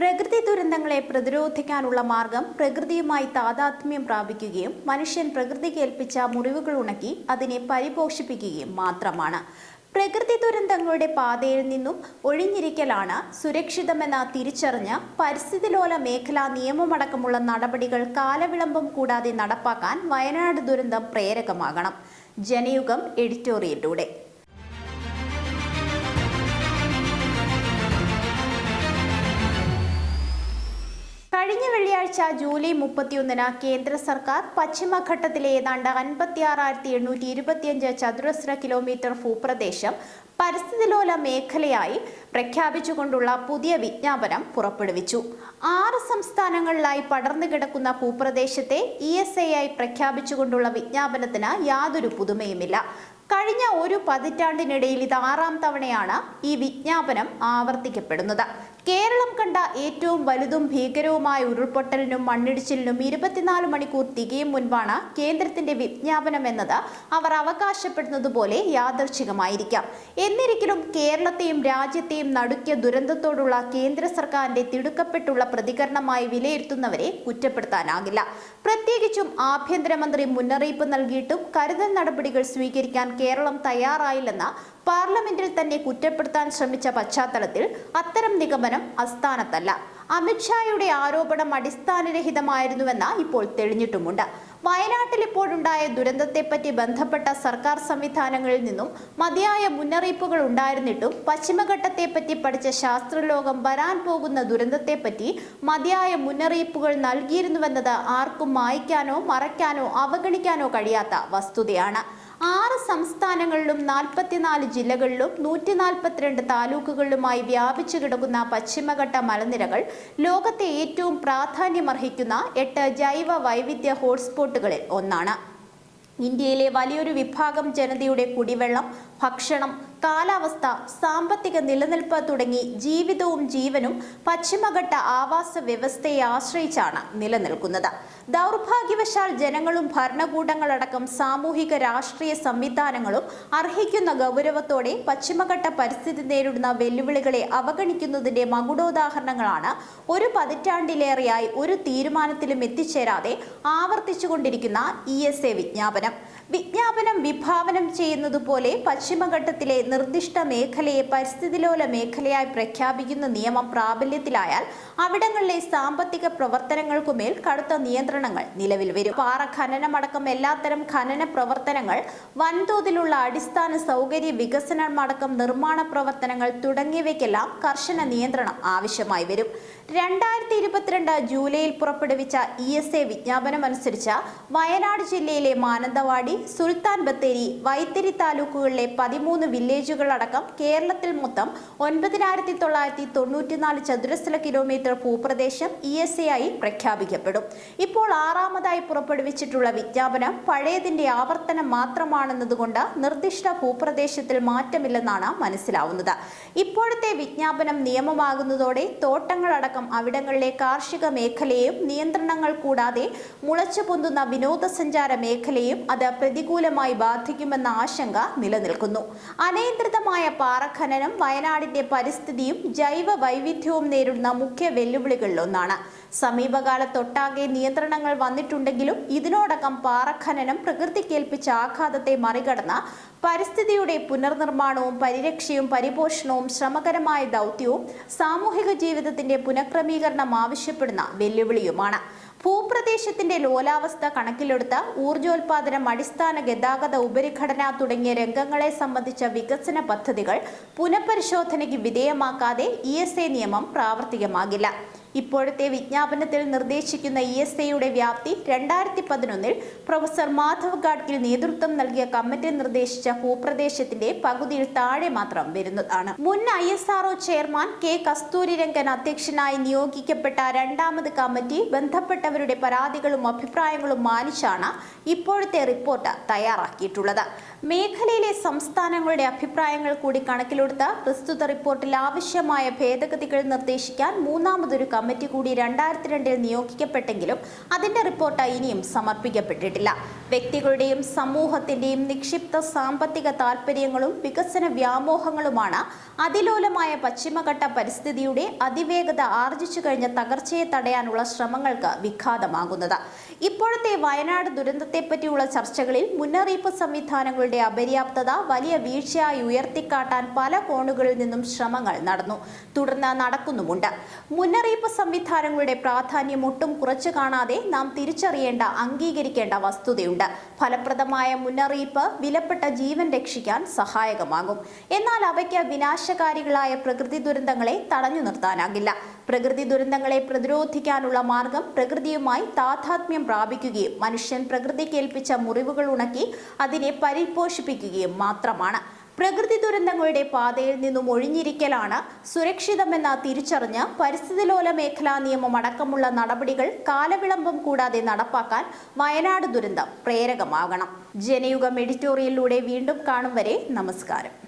പ്രകൃതി ദുരന്തങ്ങളെ പ്രതിരോധിക്കാനുള്ള മാർഗം പ്രകൃതിയുമായി താതാത്മ്യം പ്രാപിക്കുകയും മനുഷ്യൻ പ്രകൃതിക്ക് ഏൽപ്പിച്ച മുറിവുകൾ ഉണക്കി അതിനെ പരിപോഷിപ്പിക്കുകയും മാത്രമാണ്. പ്രകൃതി ദുരന്തങ്ങളുടെ പാതയിൽ നിന്നും ഒഴിഞ്ഞിരിക്കലാണ് സുരക്ഷിതമെന്ന് തിരിച്ചറിഞ്ഞ് പരിസ്ഥിതിലോല മേഖലാ നിയമമടക്കമുള്ള നടപടികൾ കാലവിളംബം കൂടാതെ നടപ്പാക്കാൻ വയനാട് ദുരന്തം പ്രേരകമാകണം. ജനയുഗം എഡിറ്റോറിയലിലൂടെ കഴിഞ്ഞ വെള്ളിയാഴ്ച ജൂലൈ മുപ്പത്തിയൊന്നിന് കേന്ദ്ര സർക്കാർ പശ്ചിമഘട്ടത്തിലെ ഏതാണ്ട് അൻപത്തിയാറായിരത്തി എണ്ണൂറ്റി ഇരുപത്തിയഞ്ച് ചതുരശ്ര കിലോമീറ്റർ ഭൂപ്രദേശം പരിസ്ഥിതിലോല മേഖലയായി പ്രഖ്യാപിച്ചുകൊണ്ടുള്ള പുതിയ വിജ്ഞാപനം പുറപ്പെടുവിച്ചു. ആറ് സംസ്ഥാനങ്ങളിലായി പടർന്നു കിടക്കുന്ന ഭൂപ്രദേശത്തെ ഇ എസ് എ ആയി പ്രഖ്യാപിച്ചുകൊണ്ടുള്ള വിജ്ഞാപനത്തിന് യാതൊരു പുതുമയുമില്ല. കഴിഞ്ഞ ഒരു പതിറ്റാണ്ടിനിടയിൽ ഇത് ആറാം തവണയാണ് ഈ വിജ്ഞാപനം ആവർത്തിക്കപ്പെടുന്നത്. കേരളം കണ്ട ഏറ്റവും വലുതും ഭീകരവുമായ ഉരുൾപൊട്ടലിനും മണ്ണിടിച്ചിലിനും ഇരുപത്തിനാല് മണിക്കൂർ തികയും മുൻപാണ് കേന്ദ്രത്തിന്റെ വിജ്ഞാപനം എന്നത്. അവർ അവകാശപ്പെടുന്നതുപോലെ യാദർച്ഛികമായിരിക്കാം എന്നിരിക്കലും കേരളത്തെയും രാജ്യത്തെയും നടുക്കിയ ദുരന്തത്തോടുള്ള കേന്ദ്ര സർക്കാരിന്റെ തിടുക്കപ്പെട്ടുള്ള പ്രതികരണമായി വിലയിരുത്തുന്നവരെ കുറ്റപ്പെടുത്താനാകില്ല. പ്രത്യേകിച്ചും ആഭ്യന്തരമന്ത്രി മുന്നറിയിപ്പ് നൽകിയിട്ടും കരുതൽ നടപടികൾ സ്വീകരിക്കാൻ കേരളം തയ്യാറായില്ലെന്ന പാർലമെന്റിൽ തന്നെ കുറ്റപ്പെടുത്താൻ ശ്രമിച്ച പശ്ചാത്തലത്തിൽ അത്തരം നിഗമനം അസ്ഥാനത്തല്ല അമിത്ഷായുടെ ആരോപണം അടിസ്ഥാനരഹിതമായിരുന്നുവെന്ന് ഇപ്പോൾ തെളിഞ്ഞിട്ടുമുണ്ട്. വയനാട്ടിൽ ഇപ്പോഴുണ്ടായ ദുരന്തത്തെപ്പറ്റി ബന്ധപ്പെട്ട സർക്കാർ സംവിധാനങ്ങളിൽ നിന്നും മതിയായ മുന്നറിയിപ്പുകൾ ഉണ്ടായിരുന്നിട്ടും പശ്ചിമഘട്ടത്തെപ്പറ്റി പഠിച്ച ശാസ്ത്രലോകം വരാൻ പോകുന്ന ദുരന്തത്തെപ്പറ്റി മതിയായ മുന്നറിയിപ്പുകൾ നൽകിയിരുന്നുവെന്നത് ആർക്കും മായ്ക്കാനോ മറയ്ക്കാനോ അവഗണിക്കാനോ കഴിയാത്ത വസ്തുതയാണ്. ആറ് സംസ്ഥാനങ്ങളിലും നാൽപ്പത്തിനാല് ജില്ലകളിലും നൂറ്റി നാൽപ്പത്തിരണ്ട് താലൂക്കുകളിലുമായി വ്യാപിച്ചു കിടക്കുന്ന പശ്ചിമഘട്ട മലനിരകൾ ലോകത്തെ ഏറ്റവും പ്രാധാന്യമർഹിക്കുന്ന എട്ട് ജൈവ വൈവിധ്യ ഹോട്ട്സ്പോട്ടുകളിൽ ഒന്നാണ്. ഇന്ത്യയിലെ വലിയൊരു വിഭാഗം ജനതയുടെ കുടിവെള്ളം ഭക്ഷണം കാലാവസ്ഥ സാമ്പത്തിക നിലനിൽപ്പ് തുടങ്ങി ജീവിതവും ജീവനും പശ്ചിമഘട്ട ആവാസ വ്യവസ്ഥയെ ആശ്രയിച്ചാണ് നിലനിൽക്കുന്നത്. ദൗർഭാഗ്യവശാൽ ജനങ്ങളും ഭരണകൂടങ്ങളടക്കം സാമൂഹിക രാഷ്ട്രീയ സംവിധാനങ്ങളും അർഹിക്കുന്ന ഗൗരവത്തോടെ പശ്ചിമഘട്ട പരിസ്ഥിതി നേരിടുന്ന വെല്ലുവിളികളെ അവഗണിക്കുന്നതിന്റെ മകുടോദാഹരണങ്ങളാണ് ഒരു പതിറ്റാണ്ടിലേറെയായി ഒരു തീരുമാനത്തിലും എത്തിച്ചേരാതെ ആവർത്തിച്ചുകൊണ്ടിരിക്കുന്ന ഇ എസ് എ വിജ്ഞാപനം. വിജ്ഞാപനം വിഭാവനം ചെയ്യുന്നതുപോലെ പശ്ചിമഘട്ടത്തിലെ നിർദ്ദിഷ്ട മേഖലയെ പരിസ്ഥിതിലോല മേഖലയായി പ്രഖ്യാപിക്കുന്ന നിയമം പ്രാബല്യത്തിലായാൽ അവിടങ്ങളിലെ സാമ്പത്തിക പ്രവർത്തനങ്ങൾക്കുമേൽ കടുത്ത നിയന്ത്രണങ്ങൾ നിലവിൽ വരും. പാറ ഖനനമടക്കം എല്ലാത്തരം ഖനന പ്രവർത്തനങ്ങൾ വൻതോതിലുള്ള അടിസ്ഥാന സൗകര്യ വികസനമടക്കം നിർമ്മാണ പ്രവർത്തനങ്ങൾ തുടങ്ങിയവയ്ക്കെല്ലാം കർശന നിയന്ത്രണം ആവശ്യമായി വരും. രണ്ടായിരത്തി ഇരുപത്തിരണ്ട് ജൂലൈയിൽ പുറപ്പെടുവിച്ച ഇ എസ് എ വിജ്ഞാപനം അനുസരിച്ച് വയനാട് ജില്ലയിലെ മാനന്തവാടി സുൽത്താൻ ബത്തേരി വൈത്തിരി താലൂക്കുകളിലെ പതിമൂന്ന് വില്ലേജുകളടക്കം കേരളത്തിൽ മൊത്തം ഒൻപതിനായിരത്തി തൊള്ളായിരത്തി തൊണ്ണൂറ്റിനാല് ചതുരശ്ര കിലോമീറ്റർ ഭൂപ്രദേശം ഇ എസ് എ ആയി പ്രഖ്യാപിക്കപ്പെടും. ഇപ്പോൾ ആറാമതായി പുറപ്പെടുവിച്ചിട്ടുള്ള വിജ്ഞാപനം പഴയതിന്റെ ആവർത്തനം മാത്രമാണെന്നതുകൊണ്ട് നിർദ്ദിഷ്ട ഭൂപ്രദേശത്തിൽ മാറ്റമില്ലെന്നാണ് മനസ്സിലാവുന്നത്. ഇപ്പോഴത്തെ വിജ്ഞാപനം നിയമമാകുന്നതോടെ തോട്ടങ്ങളടക്കം അവിടങ്ങളിലെ കാർഷിക മേഖലയും നിയന്ത്രണങ്ങൾ കൂടാതെ മുളച്ചു പൊന്തുന്ന വിനോദസഞ്ചാര മേഖലയും അത് പ്രതികൂലമായി ബാധിക്കുമെന്ന ആശങ്ക നിലനിൽക്കുന്നു. അനിയന്ത്രിതമായ പാറഖനനം വയനാടിന്റെ പരിസ്ഥിതിയും ജൈവ വൈവിധ്യവും നേരിടുന്ന മുഖ്യ വെല്ലുവിളികളിലൊന്നാണ്. സമീപകാലത്തൊട്ടാകെ നിയന്ത്രണങ്ങൾ വന്നിട്ടുണ്ടെങ്കിലും ഇതിനോടകം പാറഖനനം പ്രകൃതിക്കേൽപ്പിച്ച ആഘാതത്തെ മറികടന്ന പരിസ്ഥിതിയുടെ പുനർനിർമ്മാണവും പരിരക്ഷയും പരിപോഷണവും ശ്രമകരമായ ദൗത്യവും സാമൂഹിക ജീവിതത്തിന്റെ പുനഃക്രമീകരണം ആവശ്യപ്പെടുന്ന വെല്ലുവിളിയുമാണ്. ഭൂപ്രദേശത്തിന്റെ ലോലാവസ്ഥ കണക്കിലെടുത്ത് ഊർജോൽപാദനം അടിസ്ഥാന ഗതാഗത ഉപരിഘടന തുടങ്ങിയ രംഗങ്ങളെ സംബന്ധിച്ച വികസന പദ്ധതികൾ പുനഃപരിശോധനയ്ക്ക് വിധേയമാക്കാതെ ഇ നിയമം പ്രാവർത്തികമാകില്ല. ഇപ്പോഴത്തെ വിജ്ഞാപനത്തിൽ നിർദ്ദേശിക്കുന്ന ഇ എസ് ഐയുടെ വ്യാപ്തി രണ്ടായിരത്തി പതിനൊന്നിൽ പ്രൊഫസർ മാധവ് ഗാഡ്ഗിൽ നേതൃത്വം നൽകിയ കമ്മിറ്റി നിർദ്ദേശിച്ച ഭൂപ്രദേശത്തിന്റെ പകുതിയിൽ താഴെ മാത്രം വരുന്നതാണ്. മുൻ I S R O chairman K Kasturirangan അധ്യക്ഷനായി നിയോഗിക്കപ്പെട്ട രണ്ടാമത് കമ്മിറ്റി ബന്ധപ്പെട്ടവരുടെ പരാതികളും അഭിപ്രായങ്ങളും മാനിച്ചാണ് ഇപ്പോഴത്തെ റിപ്പോർട്ട് തയ്യാറാക്കിയിട്ടുള്ളത്. മേഖലയിലെ സംസ്ഥാനങ്ങളുടെ അഭിപ്രായങ്ങൾ കൂടി കണക്കിലെടുത്ത് പ്രസ്തുത റിപ്പോർട്ടിൽ ആവശ്യമായ ഭേദഗതികൾ നിർദ്ദേശിക്കാൻ മൂന്നാമതൊരു കൂടി രണ്ടായിരത്തി രണ്ടിൽ നിയോഗിക്കപ്പെട്ടെങ്കിലും അതിന്റെ റിപ്പോർട്ട് ഇനിയും സമർപ്പിക്കപ്പെട്ടിട്ടില്ല. വ്യക്തികളുടെയും സമൂഹത്തിന്റെയും നിക്ഷിപ്ത സാമ്പത്തിക താൽപ്പര്യങ്ങളും വികസന വ്യാമോഹങ്ങളുമാണ് അതിലോലമായ പശ്ചിമഘട്ട പരിസ്ഥിതിയുടെ അതിവേഗത ആർജിച്ചു കഴിഞ്ഞ തകർച്ചയെ തടയാനുള്ള ശ്രമങ്ങൾക്ക് വിഘാതമാകുന്നത്. ഇപ്പോഴത്തെ വയനാട് ദുരന്തത്തെപ്പറ്റിയുള്ള ചർച്ചകളിൽ മുന്നറിയിപ്പ് സംവിധാനങ്ങളുടെ അപര്യാപ്തത വലിയ വീഴ്ചയായി ഉയർത്തിക്കാട്ടാൻ പല കോണുകളിൽ നിന്നും ശ്രമങ്ങൾ നടന്നു. തുടർന്ന് നടക്കുന്നുമുണ്ട്. മുന്നറിയിപ്പ് സംവിധാനങ്ങളുടെ പ്രാധാന്യം ഒട്ടും കുറച്ചു കാണാതെ നാം തിരിച്ചറിയേണ്ട അംഗീകരിക്കേണ്ട വസ്തുതയുണ്ട്. ഫലപ്രദമായ മുന്നറിയിപ്പ് വിലപ്പെട്ട ജീവൻ രക്ഷിക്കാൻ സഹായകമാകും. എന്നാൽ അവയ്ക്ക് വിനാശകാരികളായ പ്രകൃതി ദുരന്തങ്ങളെ തടഞ്ഞു നിർത്താനാകില്ല. പ്രകൃതി ദുരന്തങ്ങളെ പ്രതിരോധിക്കാനുള്ള മാർഗം പ്രകൃതിയുമായി താതാത്മ്യം പ്രാപിക്കുകയും മനുഷ്യൻ പ്രകൃതിക്ക് ഏൽപ്പിച്ച മുറിവുകൾ ഉണക്കി അതിനെ പരിപോഷിപ്പിക്കുകയും മാത്രമാണ്. പ്രകൃതി ദുരന്തങ്ങളുടെ പാതയിൽ നിന്നും ഒഴിഞ്ഞിരിക്കലാണ് സുരക്ഷിതമെന്ന തിരിച്ചറിഞ്ഞ് പരിസ്ഥിതിലോല മേഖലാ നിയമം അടക്കമുള്ള നടപടികൾ കാലവിളംബം കൂടാതെ നടപ്പാക്കാൻ വയനാട് ദുരന്തം പ്രേരകമാകണം. ജനയുഗം എഡിറ്റോറിയലിലൂടെ വീണ്ടും കാണും വരെ നമസ്കാരം.